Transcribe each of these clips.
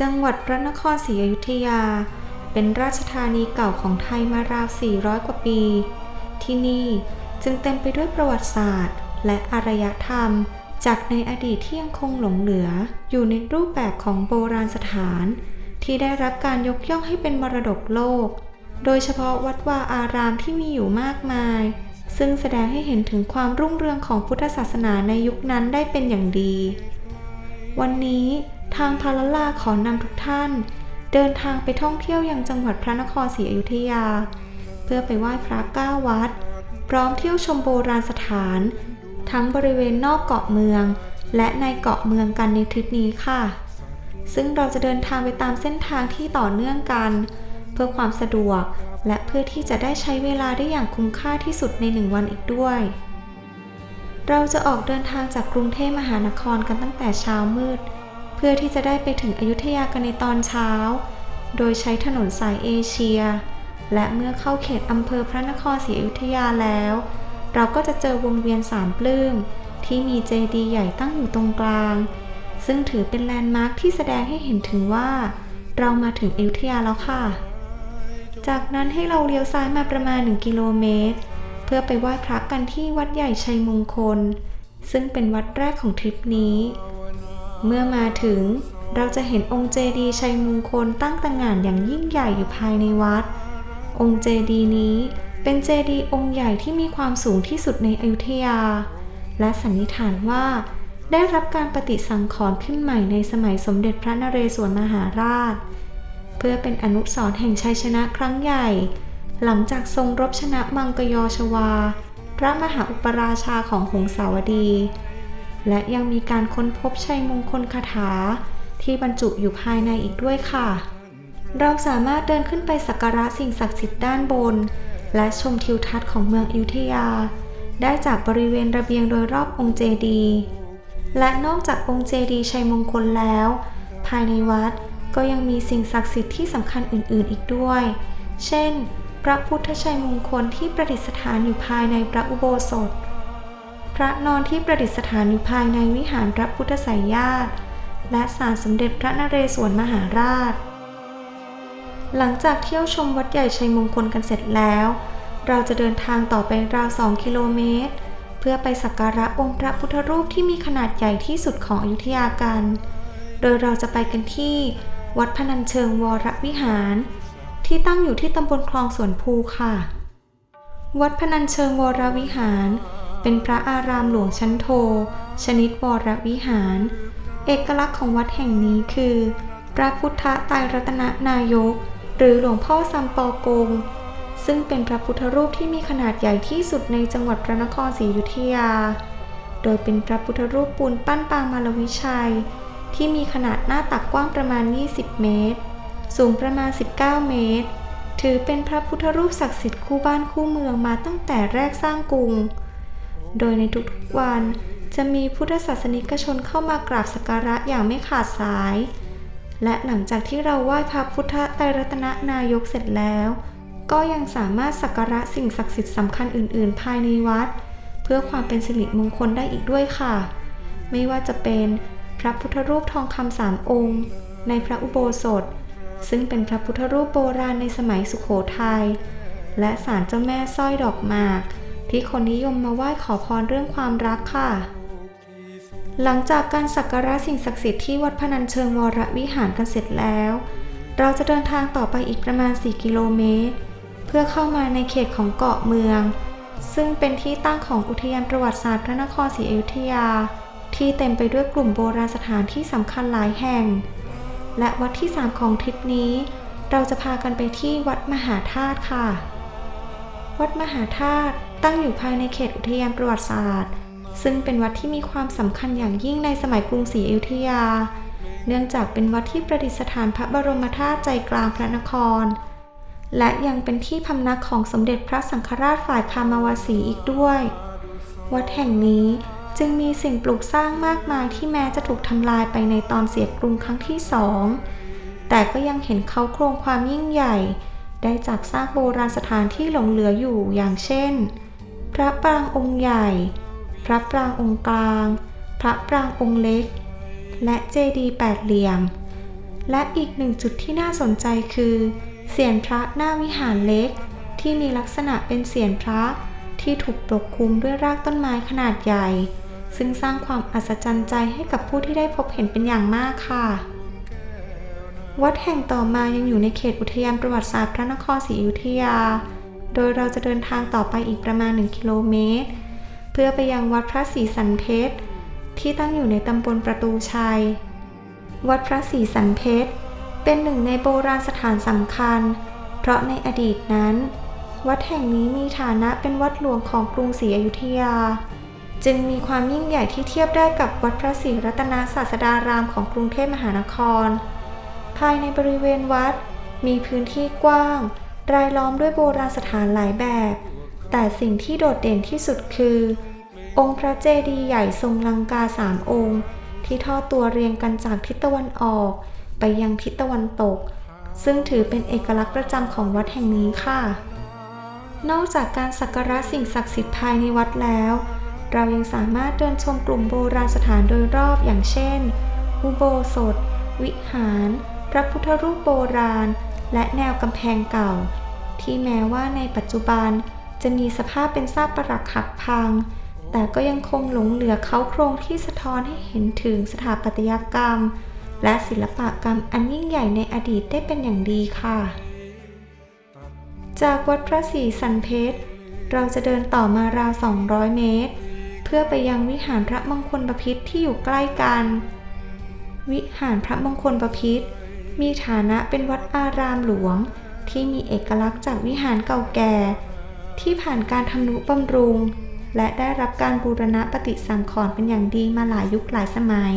จังหวัดพระนครศรีอยุธยา เป็นราชธานีเก่าของไทยมาราว 400 กว่าปี ที่นี่จึงเต็มไปด้วยประวัติศาสตร์ และอารยธรรม จากในอดีตที่ยังคงหลงเหลือ อยู่ในรูปแบบของโบราณสถาน ที่ได้รับการยกย่องให้เป็นมรดกโลก โดยเฉพาะวัดวาอารามที่มีอยู่มากมายซึ่งแสดงให้เห็นถึงความรุ่งเรืองของพุทธศาสนาในยุคนั้นได้เป็นอย่างดี วันนี้ ทางพาลลาขอนำทุกท่าน เดินทางไปท่องเที่ยวยังจังหวัดพระนครศรีอยุธยา เพื่อไปไหว้พระเก้าวัด พร้อมเที่ยวชมโบราณสถาน ทั้งบริเวณนอกเกาะเมือง และในเกาะเมืองกันในทริปนี้ค่ะ ซึ่งเราจะเดินทางไปตามเส้นทางที่ต่อเนื่องกัน เพื่อความสะดวก และเพื่อที่จะได้ใช้เวลาได้อย่างคุ้มค่าที่สุดในหนึ่งวันอีกด้วยเราจะออกเดินทางจากกรุงเทพมหานครกันตั้งแต่เช้ามืด พื่อที่จะได้ไปถึงอยุธยากันในตอนเช้า โดยใช้ถนนสายเอเชีย และเมื่อเข้าเขตอำเภอพระนครศรีอยุธยาแล้ว เราก็จะเจอวงเวียนสามปลื้มที่มีเจดีย์ใหญ่ตั้งอยู่ตรงกลาง ซึ่งถือเป็นแลนด์มาร์คที่แสดงให้เห็นถึงว่า เรามาถึงอยุธยาแล้วค่ะ จากนั้นให้เราเลี้ยวซ้ายมาประมาณ 1 กิโลเมตร เพื่อไปไหว้พระกันที่วัดใหญ่ชัยมงคล ซึ่งเป็นวัดแรกของทริปนี้ เมื่อมาถึงเราจะเห็นองค์เจดีย์ชัยมงคลตั้งตระหง่านอย่างยิ่งใหญ่อยู่ภายในวัด องค์เจดีย์นี้เป็นเจดีย์องค์ใหญ่ที่มีความสูงที่สุดในอยุธยา และสันนิษฐานว่า ได้รับการปฏิสังขรณ์ขึ้นใหม่ในสมัยสมเด็จพระนเรศวรมหาราช เพื่อเป็นอนุสรณ์แห่งชัยชนะครั้งใหญ่ หลังจากทรงรบชนะมังกยชวา พระมหาอุปราชาของหงสาวดี และยังมีการค้นพบชัยมงคลคาถา ที่บรรจุอยู่ภายในอีกด้วยค่ะ เราสามารถเดินขึ้นไปสักการะสิ่งศักดิ์สิทธิ์ด้านบน และชมทิวทัศน์ของเมืองอยุธยา ได้จากบริเวณระเบียงโดยรอบองค์เจดีและนอกจากองค์เจดีชัยมงคลแล้ว ภายในวัดก็ยังมีสิ่งศักดิ์สิทธิ์ที่สำคัญอื่นๆอีกด้วย เช่น พระพุทธชัยมงคลที่ประดิษฐานอยู่ภายในพระอุโบสถ ระนอนที่ประดิษฐานอยู่ภายในวิหารพระพุทธไสยญาติและศาลสมเด็จพระนเรศวรมหาราช หลังจากเที่ยวชมวัดใหญ่ชัยมงคลกันเสร็จแล้ว เราจะเดินทางต่อไปราว 2 กิโลเมตร เพื่อไปสักการะองค์พระพุทธรูปที่มีขนาดใหญ่ที่สุดของอยุธยากัน โดยเราจะไปกันที่ วัดพนัญเชิงวรวิหาร ที่ตั้งอยู่ที่ตำบลคลองสวนภูค่ะ วัดพนัญเชิงวรวิหาร เป็นพระอารามหลวงชั้นโท ชนิดวรวิหาร เอกลักษณ์ของวัดแห่งนี้คือ พระพุทธไตรรัตนนายก หรือหลวงพ่อซัมปอกง ซึ่งเป็นพระพุทธรูปที่มีขนาดใหญ่ที่สุดในจังหวัดพระนครศรีอยุธยา โดยเป็นพระพุทธรูปปูนปั้นปางมารวิชัย ที่มีขนาดหน้าตักกว้างประมาณ 20 เมตร สูงประมาณ 19 เมตรถือเป็นพระพุทธรูปศักดิ์สิทธิ์คู่บ้านคู่เมืองมาตั้งแต่แรกสร้างกรุง โดยในทุกๆวัน จะมีพุทธศาสนิกชนเข้ามากราบสักการะอย่างไม่ขาดสาย และหลังจากที่เราไหว้พระพุทธไตรรัตนนายกเสร็จแล้ว ก็ยังสามารถสักการะสิ่งศักดิ์สิทธิ์สำคัญอื่น ๆ ภายในวัด เพื่อความเป็นสิริมงคลได้อีกด้วยค่ะ ไม่ว่าจะเป็นพระพุทธรูปทองคำสามองค์ ในพระอุโบสถ ซึ่งเป็นพระพุทธรูปโบราณในสมัยสุขโขทยัยและศาลเจ้าแม่สร้อยดอกหมาก ที่คนนิยมมาไหว้ขอพรเรื่องความรักค่ะ หลังจากการสักการะสิ่งศักดิ์สิทธิ์ที่วัดพนัญเชิงวรวิหารกันเสร็จแล้ว เราจะเดินทางต่อไปอีกประมาณ 4 กิโลเมตร เพื่อเข้ามาในเขตของเกาะเมือง ซึ่งเป็นที่ตั้งของอุทยานประวัติศาสตร์พระนครศรีอยุธยา ที่เต็มไปด้วยกลุ่มโบราณสถานที่สำคัญหลายแห่ง และวัดที่ 3 ของทริปนี้ เราจะพากันไปที่วัดมหาธาตุค่ะ วัดมหาธาตุ ตั้งอยู่ภายในเขตอุทยานประวัติศาสตร์ ซึ่งเป็นวัดที่มีความสำคัญอย่างยิ่งในสมัยกรุงศรีอยุธยา เนื่องจากเป็นวัดที่ประดิษฐานพระบรมธาตุใจกลางพระนคร และยังเป็นที่พำนักของสมเด็จพระสังฆราชฝ่ายคามาวาสีอีกด้วย วัดแห่งนี้จึงมีสิ่งปลูกสร้างมากมายที่แม้จะถูกทำลายไปในตอนเสียกรุงครั้งที่สอง แต่ก็ยังเห็นเขาโครงความยิ่งใหญ่ ได้จากซากโบราณสถานที่หลงเหลืออยู่อย่างเช่น ระปรางองค์ใหญ่ พระปรางองค์กลาง พระปรางองค์เล็ก และเจดีย์แปดเหลี่ยม และอีกหนึ่งจุดที่น่าสนใจคือเสียนพระหน้าวิหารเล็ก ที่มีลักษณะเป็นเสียนพระที่ถูกปกคลุมด้วยรากต้นไม้ขนาดใหญ่ ซึ่งสร้างความอัศจรรย์ใจให้กับผู้ที่ได้พบเห็นเป็นอย่างมากค่ะ วัดแห่งต่อมายังอยู่ในเขตอุทยานประวัติศาสตร์พระนครศรีอยุธยา โดยเราจะเดินทางต่อไปอีกประมาณ 1 กิโลเมตร เพื่อไปยังวัดพระศรีสันเพชรที่ตั้งอยู่ในตำบลประตูชัย วัดพระศรีสันเพชรเป็นหนึ่งในโบราณสถานสำคัญ เพราะในอดีตนั้น วัดแห่งนี้มีฐานะเป็นวัดหลวงของกรุงศรีอยุธยา จึงมีความยิ่งใหญ่ที่เทียบได้กับวัดพระศรีรัตนศาสดารามของกรุงเทพมหานคร ภายในบริเวณวัดมีพื้นที่กว้าง รายล้อมด้วยโบราณสถานหลายแบบ แต่สิ่งที่โดดเด่นที่สุดคือ องค์พระเจดีย์ใหญ่ทรงลังกาสามองค์ ที่ทอดตัวเรียงกันจากทิศตะวันออก ไปยังทิศตะวันตก ซึ่งถือเป็นเอกลักษณ์ประจำของวัดแห่งนี้ค่ะ นอกจากการสักการะสิ่งศักดิ์สิทธิ์ภายในวัดแล้ว เรายังสามารถเดินชมกลุ่มโบราณสถานโดยรอบอย่างเช่นอุโบสถ วิหาร พระพุทธรูปโบราณ และแนวกำแพงเก่า ที่แม้ว่าในปัจจุบันจะมีสภาพเป็นซากปรักหักพัง แต่ก็ยังคงหลงเหลือเขาโครงที่สะท้อนให้เห็นถึงสถาปัตยกรรม และศิลปกรรมอันยิ่งใหญ่ในอดีตได้เป็นอย่างดีค่ะ จากวัดพระศรีสันเพชรเราจะเดินต่อมาราว 200 เมตร เพื่อไปยังวิหารพระมงคลบพิตรที่อยู่ใกล้กัน วิหารพระมงคลบพิตร มีฐานะเป็นวัดอารามหลวง ที่มีเอกลักษณ์จากวิหารเก่าแก่ ที่ผ่านการทำนุบำรุง และได้รับการบูรณะปฏิสังขรณ์เป็นอย่างดีมาหลายยุคหลายสมัย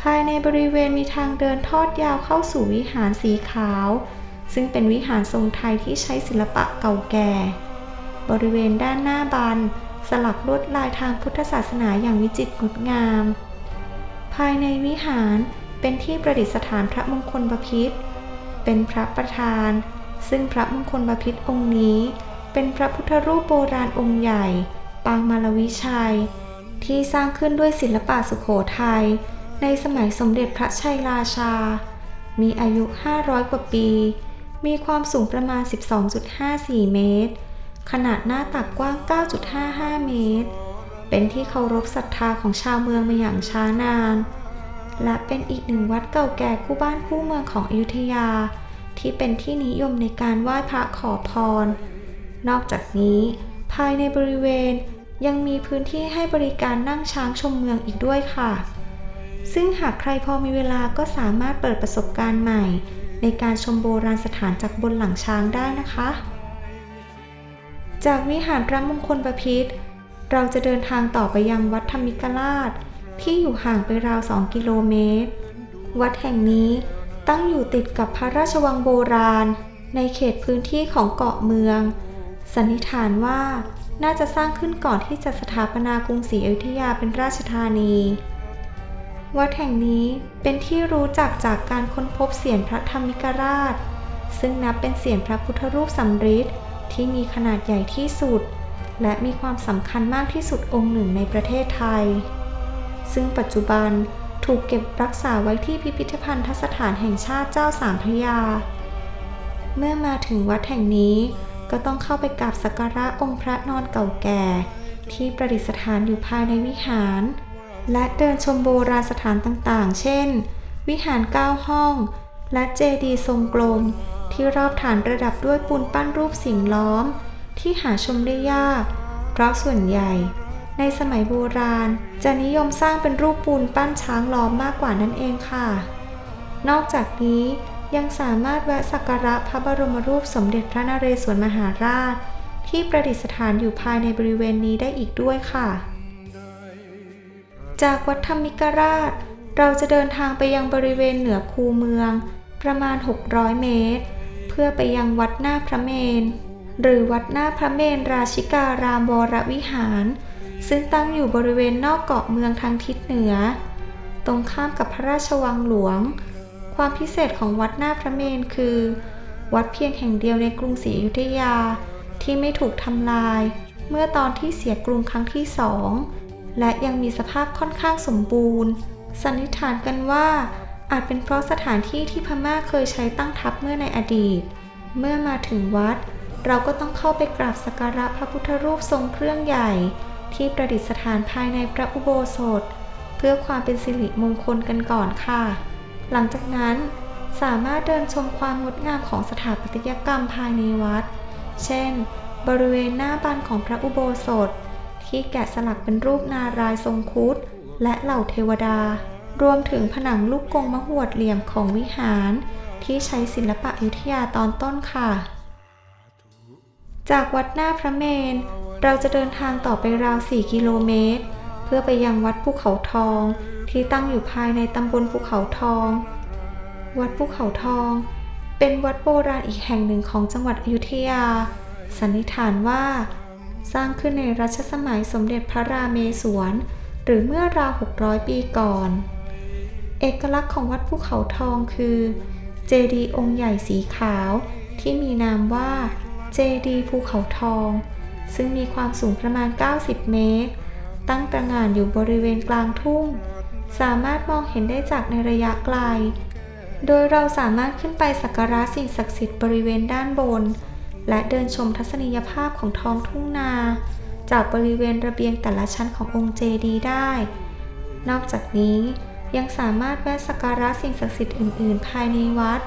ภายในบริเวณมีทางเดินทอดยาวเข้าสู่วิหารสีขาว ซึ่งเป็นวิหารทรงไทยที่ใช้ศิลปะเก่าแก่ บริเวณด้านหน้าบานสลักลวดลายทางพุทธศาสนาอย่างวิจิตรงดงาม ภายในวิหาร เป็นที่ประดิษฐานพระมงคลบพิตรเป็นพระประธาน ซึ่งพระมงคลบพิตรองค์นี้ เป็นพระพุทธรูปโบราณองค์ใหญ่ ปางมารวิชัย ที่สร้างขึ้นด้วยศิลปะสุขโขทัยในสมัยสมเด็จพระชัยราชา มีอายุ 500 กว่าปี มีความสูงประมาณ 12.54 เมตร ขนาดหน้าตักกว้าง 9.55 เมตร เป็นที่เคารพศรัทธาของชาวเมืองมาอย่างช้านาน และเป็นอีกหนึ่งวัดเก่าแก่คู่บ้านคู่เมืองของอยุธยา ที่เป็นที่นิยมในการไหว้พระขอพร นอกจากนี้ ภายในบริเวณยังมีพื้นที่ให้บริการนั่งช้างชมเมืองอีกด้วยค่ะ ซึ่งหากใครพอมีเวลาก็สามารถเปิดประสบการณ์ใหม่ ในการชมโบราณสถานจากบนหลังช้างได้นะคะ จากวิหารพระมงคลบพิตรเราจะเดินทางต่อไปยังวัดธรรมิกราช ที่อยู่ห่างไปราว 2 กิโลเมตร วัดแห่งนี้ตั้งอยู่ติดกับพระราชวังโบราณ ในเขตพื้นที่ของเกาะเมือง สันนิษฐานว่าน่าจะสร้างขึ้นก่อนที่จะสถาปนากรุงศรีอยุธยาเป็นราชธานี วัดแห่งนี้เป็นที่รู้จักจากการค้นพบเสียนพระธรรมิกราช ซึ่งนับเป็นเสียนพระพุทธรูปสำริดที่มีขนาดใหญ่ที่สุด และมีความสำคัญมากที่สุดองค์หนึ่งในประเทศไทย ซึ่งปัจจุบันถูกเก็บรักษาไว้ที่พิพิธภัณฑสถานแห่งชาติเจ้าสามพระยา เมื่อมาถึงวัดแห่งนี้ก็ต้องเข้าไปกราบสักการะองค์พระนอนเก่าแก่ ที่ประดิษฐานอยู่ภายในวิหาร และเดินชมโบราณสถานต่างๆ เช่น วิหารเก้าห้อง และเจดีย์ทรงกลม ที่รอบฐานประดับด้วยปูนปั้นรูปสิ่งล้อม ที่หาชมได้ยาก เพราะส่วนใหญ่ ในสมัยโบราณ จะนิยมสร้างเป็นรูปปูนปั้นช้างล้อมมากกว่านั่นเองค่ะ นอกจากนี้ยังสามารถแวะสักการะพระบรมรูปสมเด็จพระนเรศวรมหาราช ที่ประดิษฐานอยู่ภายในบริเวณนี้ได้อีกด้วยค่ะ จากวัดธรรมิกราช เราจะเดินทางไปยังบริเวณเหนือคูเมือง ประมาณ 600 เมตร เพื่อไปยังวัดหน้าพระเมน หรือวัดหน้าพระเมนราชิการามวรวิหาร ซึ่งตั้งอยู่บริเวณนอกเกาะเมืองทางทิศเหนือ ตรงข้ามกับพระราชวังหลวง ความพิเศษของวัดหน้าพระเมนคือ วัดเพียงแห่งเดียวในกรุงศรีอยุธยาที่ไม่ถูกทำลาย เมื่อตอนที่เสียกรุงครั้งที่สองและยังมีสภาพค่อนข้างสมบูรณ์ สันนิษฐานกันว่า อาจเป็นเพราะสถานที่ที่พม่าเคยใช้ตั้งทัพเมื่อในอดีต เมื่อมาถึงวัด เราก็ต้องเข้าไปกราบสักการะพระพุทธรูปทรงเครื่องใหญ่ ที่ประดิษฐานภายในพระอุโบสถ เพื่อความเป็นสิริมงคลกันก่อนค่ะ หลังจากนั้นสามารถเดินชมความงดงามของสถาปัตยกรรมภายในวัด เช่น บริเวณหน้าบานของพระอุโบสถ ที่แกะสลักเป็นรูปนารายณ์ทรงครุฑและเหล่าเทวดา รวมถึงผนังลูกกงมะหวดเหลี่ยมของวิหาร ที่ใช้ศิลปะอยุธยาตอนต้นค่ะ จากวัดหน้าพระเมน เราจะเดินทางต่อไปราว 4 กิโลเมตร เพื่อไปยังวัดภูเขาทอง ที่ตั้งอยู่ภายในตำบลภูเขาทอง วัดภูเขาทอง เป็นวัดโบราณอีกแห่งหนึ่งของจังหวัดอยุธยา สันนิษฐานว่า สร้างขึ้นในรัชสมัยสมเด็จพระราเมศวร หรือเมื่อราว 600 ปีก่อน เอกลักษณ์ของวัดภูเขาทองคือ เจดีย์องค์ใหญ่สีขาว ที่มีนามว่า เจดีย์ภูเขาทอง ซึ่งมีความสูงประมาณ 90 เมตร ตั้งตระหง่านอยู่บริเวณกลางทุ่ง สามารถมองเห็นได้จากในระยะไกล โดยเราสามารถขึ้นไปสักการะสิ่งศักดิ์สิทธิ์บริเวณด้านบน และเดินชมทัศนียภาพของท้องทุ่งนา จากบริเวณระเบียงแต่ละชั้นขององค์เจดีย์ได้ นอกจากนี้ยังสามารถแวะสักการะสิ่งศักดิ์สิทธิ์อื่น ๆ ภายในวัด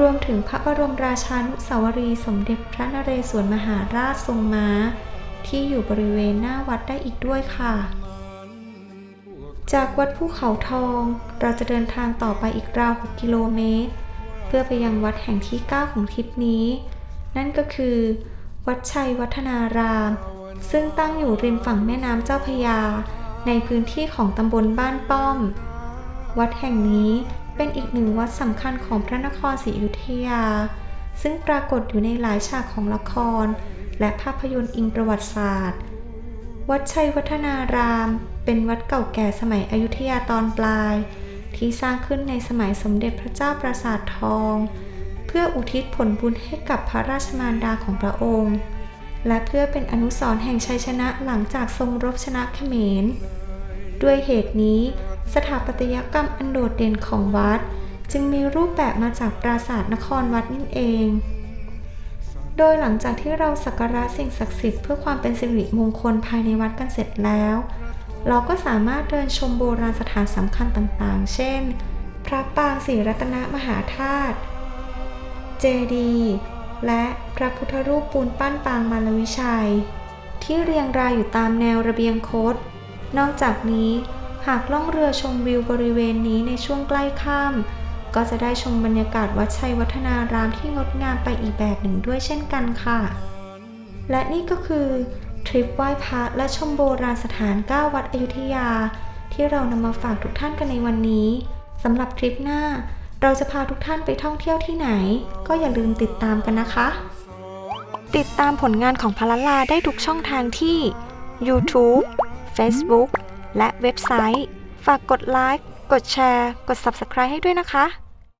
รวมถึงพระบรมราชานุสาวรีสมเด็จพระนเรศวรมหาราชทรงม้า ที่อยู่บริเวณหน้าวัดได้อีกด้วยค่ะ จากวัดภูเขาทอง เราจะเดินทางต่อไปอีกราว6กิโลเมตร เพื่อไปยังวัดแห่งที่ 9 ของทริปนี้ นั่นก็คือ วัดชัยวัฒนาราม ซึ่งตั้งอยู่ริมฝั่งแม่น้ำเจ้าพยา ในพื้นที่ของตำบลบ้านป้อม วัดแห่งนี้ เป็นอีกหนึ่งวัดสำคัญของพระนครศรีอยุธยา ซึ่งปรากฏอยู่ในหลายฉากของละคร และภาพยนตร์อิงประวัติศาสตร์ วัดชัยวัฒนาราม เป็นวัดเก่าแก่สมัยอยุธยาตอนปลาย ที่สร้างขึ้นในสมัยสมเด็จพระเจ้าปราสาททอง เพื่ออุทิศผลบุญให้กับพระราชมารดาของพระองค์และเพื่อเป็นอนุสรณ์แห่งชัยชนะหลังจากทรงรบชนะเขมร ด้วยเหตุนี้ สถาปัตยกรรมอันโดดเด่นของวัด จึงมีรูปแบบมาจากปราสาทนครวัดนั่นเอง โดยหลังจากที่เราสักการะสิ่งศักดิ์สิทธิ์เพื่อความเป็นสิริมงคลภายในวัดกันเสร็จแล้ว เราก็สามารถเดินชมโบราณสถานสำคัญต่างๆ เช่น พระปางศรีรัตนมหาธาตุ เจดีย์ และพระพุทธรูปปูนปั้นปางมารวิชัย ที่เรียงรายอยู่ตามแนวระเบียงคดนอกจากนี้ หากล่องเรือชมวิวบริเวณนี้ในช่วงใกล้ค่ำก็จะได้ชมบรรยากาศวัดชัยวัฒนารามที่งดงามไปอีกแบบหนึ่งด้วยเช่นกันค่ะ และนี่ก็คือทริปไหว้พระและชมโบราณสถาน 9 วัดอยุธยา ที่เรานำมาฝากทุกท่านกันในวันนี้สำหรับทริปหน้า เราจะพาทุกท่านไปท่องเที่ยวที่ไหน ก็อย่าลืมติดตามกันนะคะ ติดตามผลงานของพลลาได้ทุกช่องทางที่ YouTube Facebook และเว็บไซต์ ฝากกดไลค์ กดแชร์ กด Subscribe ให้ด้วยนะคะ